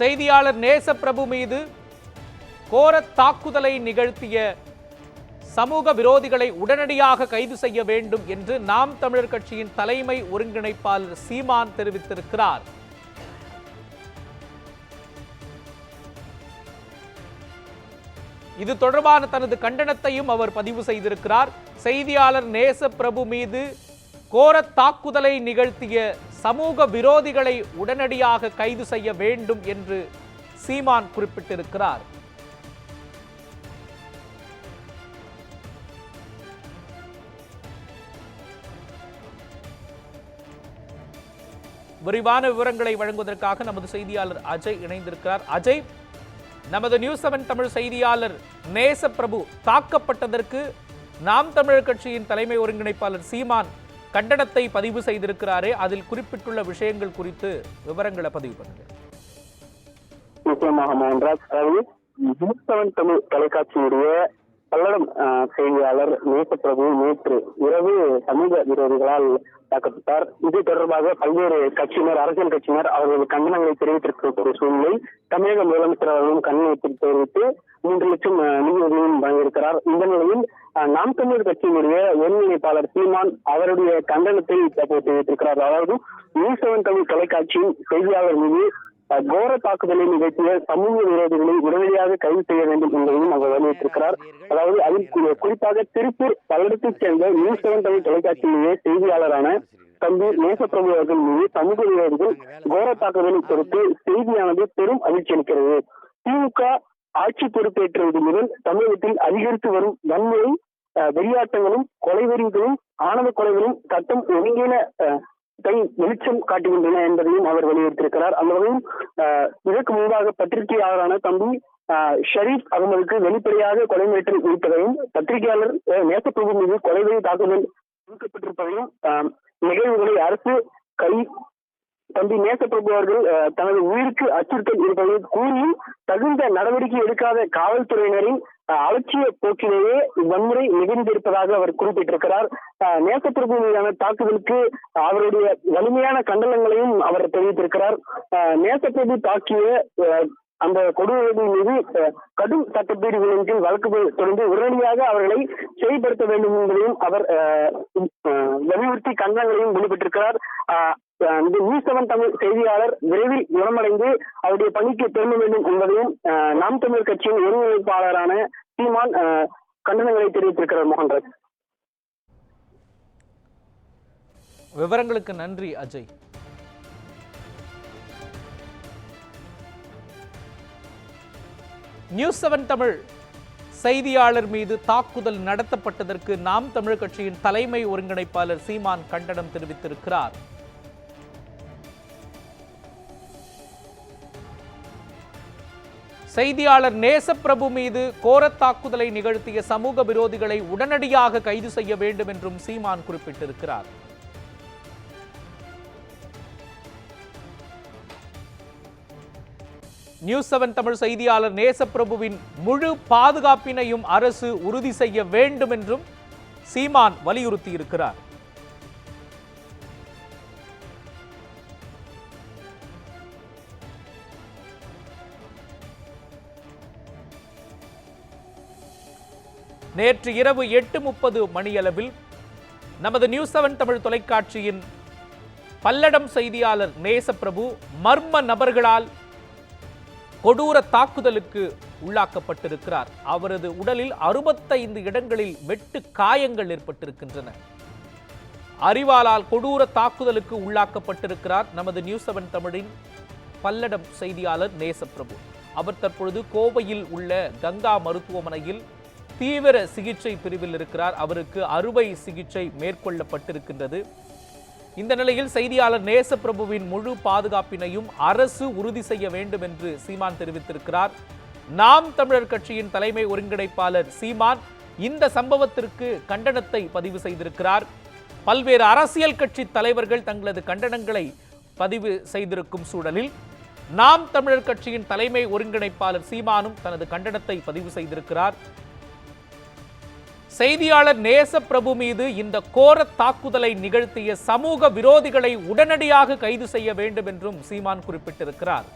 செய்தியாளர் நேசப்பிரபு மீது கோர தாக்குதலை நிகழ்த்திய சமூக விரோதிகளை உடனடியாக கைது செய்ய வேண்டும் என்று நாம் தமிழர் கட்சியின் தலைமை ஒருங்கிணைப்பாளர் சீமான் தெரிவித்திருக்கிறார். இது தொடர்பான தனது கண்டனத்தையும் அவர் பதிவு செய்திருக்கிறார். செய்தியாளர் நேசப்பிரபு மீது கோர தாக்குதலை நிகழ்த்திய சமூக விரோதிகளை உடனடியாக கைது செய்ய வேண்டும் என்று சீமான் குறிப்பிட்டிருக்கிறார். விரிவான விவரங்களை வழங்குவதற்காக நமது செய்தியாளர் அஜய் இணைந்திருக்கிறார். அஜய் நமது நியூஸ் செவன் தமிழ் செய்தியாளர் நேச பிரபு தாக்கப்பட்டதற்கு நாம் தமிழர் கட்சியின் தலைமை ஒருங்கிணைப்பாளர் சீமான் கண்டனத்தை பதிவு செய்திருக்கிறாரே. அதில் குறிப்பிட்டுள்ள விஷயங்கள் குறித்து விவரங்களை பதிவு பண்ணுங்க. நிச்சயமாக மோகன்ராஜ் அதாவது தமிழ் தொலைக்காட்சியுடைய பல்லடம் செய்தியாளர் நேசப்பிரபு நேற்று இரவு சமூக விரோதிகளால் தாக்கப்பட்டார். இது தொடர்பாக பல்வேறு கட்சியினர் அரசியல் கட்சியினர் அவர்களது கண்டனங்களை தெரிவித்திருக்கக்கூடிய சூழ்நிலை தமிழக முதலமைச்சர் அவர்களும் கண்டனத்தை தெரிவித்து மூன்று லட்சம் நிதியுதவியும் வழங்கியிருக்கிறார். இந்த நிலையில் நாம் தமிழர் கட்சியினுடைய ஒருங்கிணைப்பாளர் சீமான் அவருடைய கண்டனத்தை தற்போது தெரிவித்திருக்கிறார். அதாவது நியூஸ் செவன் தமிழ் தொலைக்காட்சியின் செய்தியாளர் மீது கோர தாக்குதலை நிகழ்த்திய சமூக விரோதிகளை உடனடியாக கைது செய்ய வேண்டும் என்பதையும் அவர் வலியுறுத்தியிருக்கிறார். அதாவது அதில் குறிப்பாக திருப்பூர் பல்லடத்தைச் சேர்ந்த நியூஸ் செவன் தமிழ் தொலைக்காட்சியிலேயே செய்தியாளரான தம்பி நேசப்பிரபு அவர்கள் மீது சமூக விரோதிகள் கோர தாக்குதலை பொறுத்து செய்தியானது பெரும் அதிர்ச்சி அளிக்கிறது. திமுக ஆட்சி பொறுப்பேற்றது முதல் தமிழகத்தில் அதிகரித்து வரும் வன்முறை அஹ், வெறியாட்டங்களும் கொலைவெறிகளும் ஆணவ கொலைகளும் சட்டம் ஒருங்கின அஹ், கை வெளிச்சம் காட்டுகின்றன என்பதையும் அவர் வலியுறுத்தியிருக்கிறார். அந்த வகையில் இதற்கு முன்பாக பத்திரிகையாளரான தம்பி அஹ், ஷரீப் அகமதுக்கு வெளிப்படையாக கொலை மிரட்டல் இருப்பதையும் பத்திரிகையாளர் அஹ், நேசப்பிரபு மீது கொலைவெறி தாக்குதல் கொடுக்கப்பட்டிருப்பதையும் அஹ், நிகழ்வுகளை அரசு கை தம்பி நேசப்பிரபு அவர்கள் தனது உயிருக்கு அச்சுறுத்தல் இருப்பதை கூறியும் தகுந்த நடவடிக்கை எடுக்காத காவல்துறையினரின் அலட்சிய போக்கிலேயே வன்முறை நிகழ்ந்திருப்பதாக அவர் குறிப்பிட்டிருக்கிறார். அஹ், நேசப்பிரபு மீதான தாக்குதலுக்கு அவருடைய வலிமையான கண்டனங்களையும் அவர் தெரிவித்திருக்கிறார். அஹ், நேசப்பிரபு தாக்கிய அஹ், அந்த கொடுவதி மீது அஹ், கடும் சட்டப்பீடுகளின் கீழ் வழக்கு தொடர்ந்து உடனடியாக அவர்களை செயல்படுத்த வேண்டும் என்பதையும் அவர் அஹ், வலியுறுத்தி கண்டனங்களையும் வெளிப்பட்டிருக்கிறார் அஹ், இந்த நியூஸ் செவன் தமிழ் செய்தியாளர் விரைவில் குணமடைந்து அவருடைய பணிக்கு திரும்ப வேண்டும் என்பதையும் நாம் தமிழர் கட்சியின் ஒருங்கிணைப்பாளரான சீமான் கண்டனங்களை தெரிவித்திருக்கிறார் மோகன்ராஜ். விவரங்களுக்கு நன்றி அஜய். நியூஸ் செவன் தமிழ் செய்தியாளர் மீது தாக்குதல் நடத்தப்பட்டதற்கு நாம் தமிழ் கட்சியின் தலைமை ஒருங்கிணைப்பாளர் சீமான் கண்டனம் தெரிவித்திருக்கிறார். செய்தியாளர் நேசப்பிரபு மீது கோரத்தாக்குதலை நிகழ்த்திய சமூக விரோதிகளை உடனடியாக கைது செய்ய வேண்டும் என்றும் சீமான் குறிப்பிட்டிருக்கிறார். நியூஸ் செவன் தமிழ் செய்தியாளர் நேசப்பிரபுவின் முழு பாதுகாப்பினையும் அரசு உறுதி செய்ய வேண்டும் என்றும் சீமான் வலியுறுத்தியிருக்கிறார். நேற்று இரவு எட்டு முப்பது மணியளவில் நமது நியூஸ் செவன் தமிழ் தொலைக்காட்சியின் பல்லடம் செய்தியாளர் நேசப்பிரபு மர்ம நபர்களால் கொடூர தாக்குதலுக்கு உள்ளாக்கப்பட்டிருக்கிறார். அவரது உடலில் அறுபத்தைந்து இடங்களில் வெட்டு காயங்கள் ஏற்பட்டிருக்கின்றன. அறிவாளால் கொடூர தாக்குதலுக்கு உள்ளாக்கப்பட்டிருக்கிறார் நமது நியூஸ் செவன் தமிழின் பல்லடம் செய்தியாளர் நேசப்பிரபு. அவர் தற்பொழுது கோவையில் உள்ள கங்கா மருத்துவமனையில் தீவிர சிகிச்சை பிரிவில் இருக்கிறார். அவருக்கு அறுவை சிகிச்சை மேற்கொள்ளப்பட்டிருக்கின்றது. இந்த நிலையில் செய்தியாளர் நேசப்பிரபுவின் முழு பாதுகாப்பினையும் அரசு உறுதி செய்ய வேண்டும் என்று சீமான் தெரிவித்திருக்கிறார். நாம் தமிழர் கட்சியின் தலைமை ஒருங்கிணைப்பாளர் சீமான் இந்த சம்பவத்திற்கு கண்டனத்தை பதிவு செய்திருக்கிறார். பல்வேறு அரசியல் கட்சி தலைவர்கள் தங்களது கண்டனங்களை பதிவு செய்திருக்கும் சூழலில் நாம் தமிழர் கட்சியின் தலைமை ஒருங்கிணைப்பாளர் சீமானும் தனது கண்டனத்தை பதிவு செய்திருக்கிறார். செய்தியாளர் நேசப்பிரபு மீது இந்த கோர தாக்குதலை நிகழ்த்திய சமூக விரோதிகளை உடனடியாக கைது செய்ய வேண்டும் என்றும் சீமான் குறிப்பிட்டிருக்கிறார்.